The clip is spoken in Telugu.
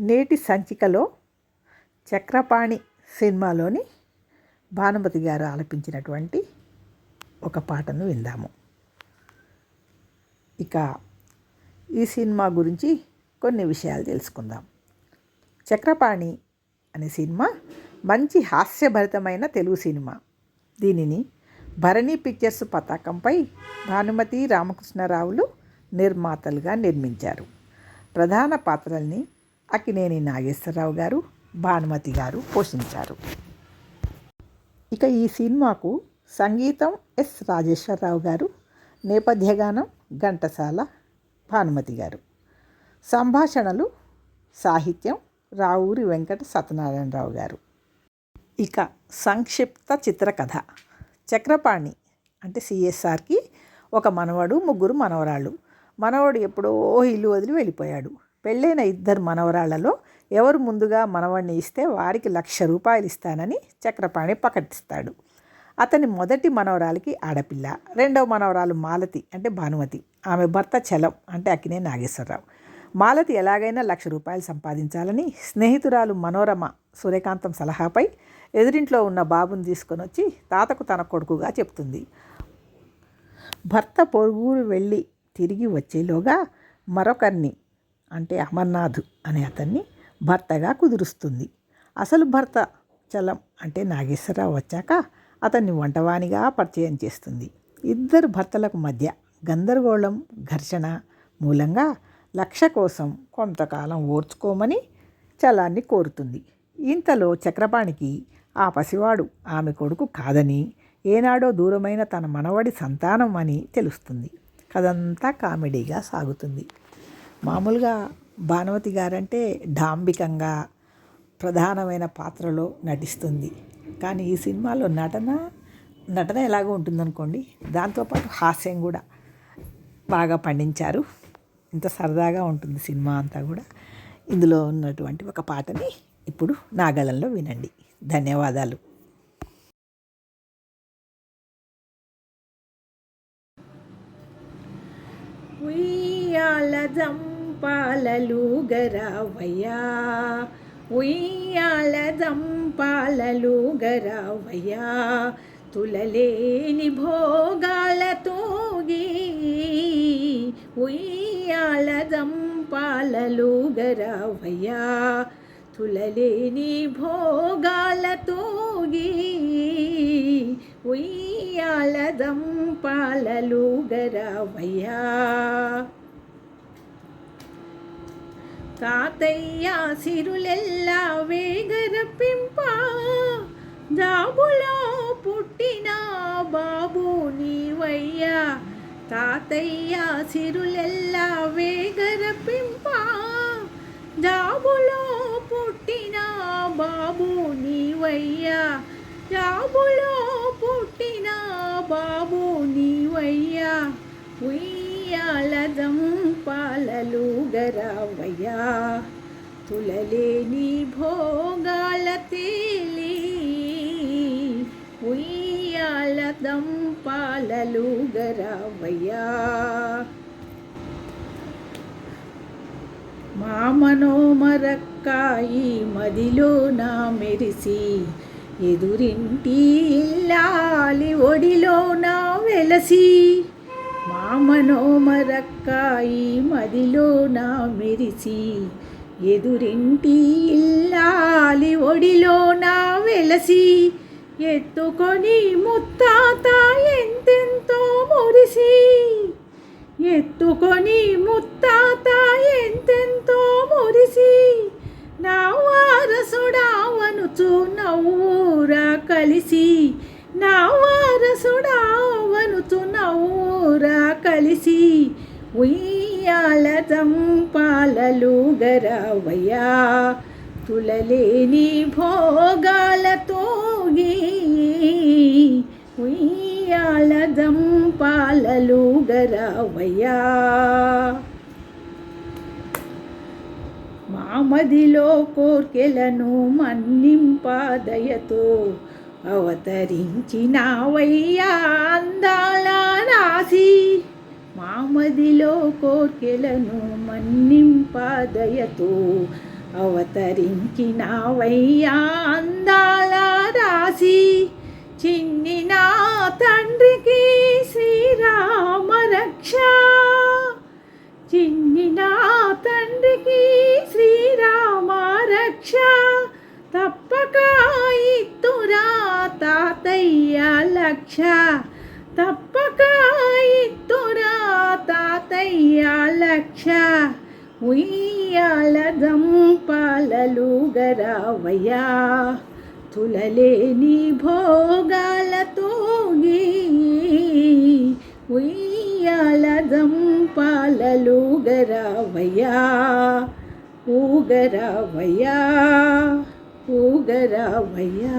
నేటి సంచికలో చక్రపాణి సినిమాలోని భానుమతి గారు ఆలపించినటువంటి ఒక పాటను విందాము. ఇక ఈ సినిమా గురించి కొన్ని విషయాలు తెలుసుకుందాం. చక్రపాణి అనే సినిమా మంచి హాస్యభరితమైన తెలుగు సినిమా. దీనిని భరణి పిక్చర్స్ పతాకంపై భానుమతి రామకృష్ణరావులు నిర్మాతలుగా నిర్మించారు. ప్రధాన పాత్రల్ని అక్కినేని నాగేశ్వరరావు గారు భానుమతి గారు పోషించారు. ఇక ఈ సినిమాకు సంగీతం ఎస్ రాజేశ్వరరావు గారు నేపథ్య గానం ఘంటసాల భానుమతి గారు. సంభాషణలు సాహిత్యం రావూరి వెంకట సత్యనారాయణరావు గారు. ఇక సంక్షిప్త చిత్రకథ. చక్రపాణి అంటే సిఎస్ఆర్కి ఒక మనవడు ముగ్గురు మనవరాళ్ళు. మనవడు ఎప్పుడో ఇల్లు వదిలి వెళ్ళిపోయాడు. పెళ్ళైన ఇద్దరు మనవరాళ్ళలో ఎవరు ముందుగా మనవణ్ణి ఇస్తే వారికి లక్ష రూపాయలు ఇస్తానని చక్రపాణి ప్రకటిస్తాడు అతని మొదటి మనవరాలికి ఆడపిల్ల రెండవ మనవరాలు మాలతి అంటే భానుమతి. ఆమె భర్త చలం అంటే అక్కినే నాగేశ్వరరావు. మాలతి ఎలాగైనా లక్ష రూపాయలు సంపాదించాలని స్నేహితురాలు మనోరమ సూర్యకాంతం సలహాపై ఎదురింట్లో ఉన్న బాబుని తీసుకొని వచ్చి తాతకు తన కొడుకుగా చెప్తుంది. భర్త పొరుగురు వెళ్ళి తిరిగి వచ్చేలోగా మరొకరిని అంటే అమర్నాథ్ అనే అతన్ని భర్తగా కుదురుస్తుంది. అసలు భర్త చలం అంటే నాగేశ్వరరావు వచ్చాక అతన్ని వంటవానిగా పరిచయం చేస్తుంది. ఇద్దరు భర్తలకు మధ్య గందరగోళం ఘర్షణ మూలంగా లక్ష కోసం కొంతకాలం ఓర్చుకోమని చలాన్ని కోరుతుంది. ఇంతలో చక్రపాణికి ఆ పసివాడు ఆమె కొడుకు కాదని ఏనాడో దూరమైన తన మనవడి సంతానం అని తెలుస్తుంది. కదంతా కామెడీగా సాగుతుంది. మామూలుగా భానుమతి గారంటే డాంబికంగా ప్రధానమైన పాత్రలో నటిస్తుంది. కానీ ఈ సినిమాలో నటన నటన ఎలాగో ఉంటుందనుకోండి దాంతోపాటు హాస్యం కూడా బాగా పండించారు. ఇంత సరదాగా ఉంటుంది సినిమా అంతా కూడా. ఇందులో ఉన్నటువంటి ఒక పాటని ఇప్పుడు నాగళంలో వినండి. ధన్యవాదాలు. ఉయ్యాల జంపాలలు గరావయ్యా. ఉయ్యాల జంపాలలు గరావయ్యా. తులలేని భోగాలతోగి ఉయ్యాల జంపాలలు గరావయ్యా. తులలేని భోగాలతోగి ఉయ్యాల దంపాలలు గరావయ్యా. తాతయ్య సిరులెల్లా వేగరపింప జాబులో పుట్టిన బాబు నీవయ్యా. తాతయ్య సిరులెల్లా వేగరపింప జాబులో పుట్టిన బాబు నీవయ్యా. జాబులో పుట్టిన బాబు నీవయ్యా. ఉయ్యాల దంపాలలు గరావయ్యా. తులలేని భోగాల తేలి ఉయ్యాల దంపాలలు గరావయ్యా. మా మనోమరక్కాయి మదిలో నా మెరిసి ఎదురింటి ఇల్లాలి ఒడిలో నా వెలసి మా మనోమరక్కాయి మదిలో నా మెరిసి ఎదురింటి ఇల్లాలి ఒడిలో నా వెలసి ఎత్తుకొని ముత్తాత ఎంతెంతో మురిసి ఎత్తుకొని ముత్తాత ఎంతెంతో మురిసి నా వారసుడావనుచు నవ్వురా కలిసి నా ఉయ్యాల దంపాలలు గరావయ్యా. తులలేని భోగాలతో ఉయ్యాల దంపాలలు గరావయ్యా. మామదిలో కోర్కెలను మన్నింపాదయతో అవతరించినావయ్యా అందాల రాసి మామదిలో కోర్కెలను మన్నింపాదయతో అవతరించినావయ్యా అందాల రాసి చిన్ని నా తండ్రికి శ్రీరామ రక్ష చిన్ని నా తండ్రికి శ్రీరామ రక్ష తప్పక ఇత్తురా తాతయ్య లక్ష. తప్ప రక్ష. లక్ష ఉయ్యాల దంపాలలు గరావయ్యా. తులలేని భోగాలతో ఉయ్యాల దంపాలలు గరావయ్యా. ఊగరావయ్యా. ఊగరావయ్యా.